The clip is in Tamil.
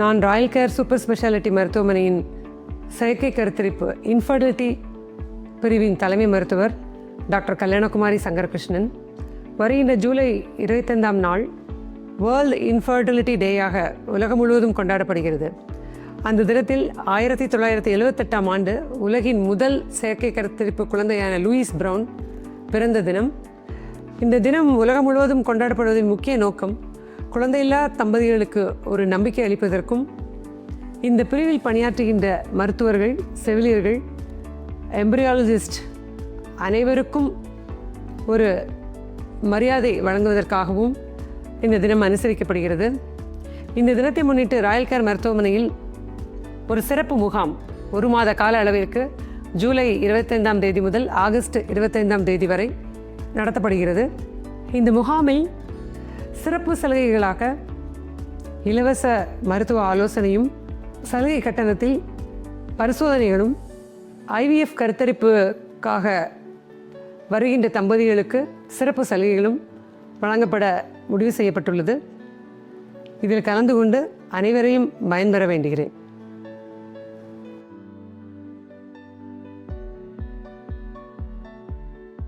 நான் ராயல் கேர் சூப்பர் ஸ்பெஷாலிட்டி மருத்துவமனையின் செயற்கை கருத்தரிப்பு இன்ஃபர்டிலிட்டி பிரிவின் தலைமை மருத்துவர் டாக்டர் கல்யாணகுமாரி சங்கரகிருஷ்ணன். வருகின்ற ஜூலை இருபத்தைந்தாம் நாள் வேர்ல்டு இன்ஃபர்டிலிட்டி டேயாக உலகம் முழுவதும் கொண்டாடப்படுகிறது. அந்த தினத்தில் ஆயிரத்தி தொள்ளாயிரத்தி எழுவத்தெட்டாம் ஆண்டு உலகின் முதல் செயற்கை கருத்தரிப்பு குழந்தையான லூயிஸ் பிரவுன் பிறந்த தினம். இந்த தினம் உலகம் முழுவதும் கொண்டாடப்படுவதின் முக்கிய நோக்கம் குழந்தையில்லா தம்பதிகளுக்கு ஒரு நம்பிக்கை அளிப்பதற்கும் இந்த பிரிவில் பணியாற்றுகின்ற மருத்துவர்கள் செவிலியர்கள் எம்பரியாலஜிஸ்ட் அனைவருக்கும் ஒரு மரியாதை வழங்குவதற்காகவும் இந்த தினம் அனுசரிக்கப்படுகிறது. இந்த தினத்தை முன்னிட்டு ராயல் கேர் மருத்துவமனையில் ஒரு சிறப்பு முகாம் ஒரு மாத கால அளவிற்கு ஜூலை இருபத்தைந்தாம் தேதி முதல் ஆகஸ்ட் இருபத்தைந்தாம் தேதி வரை நடத்தப்படுகிறது. இந்த முகாமில் சிறப்பு சலுகைகளாக இலவச மருத்துவ ஆலோசனையும் சலுகை கட்டணத்தில் பரிசோதனைகளும் ஐவிஎஃப் கருத்தரிப்புக்காக வருகின்ற தம்பதிகளுக்கு சிறப்பு சலுகைகளும் வழங்கப்பட முடிவு செய்யப்பட்டுள்ளது. இதில் கலந்து கொண்டு அனைவரையும் பயன்பெற வேண்டுகிறேன்.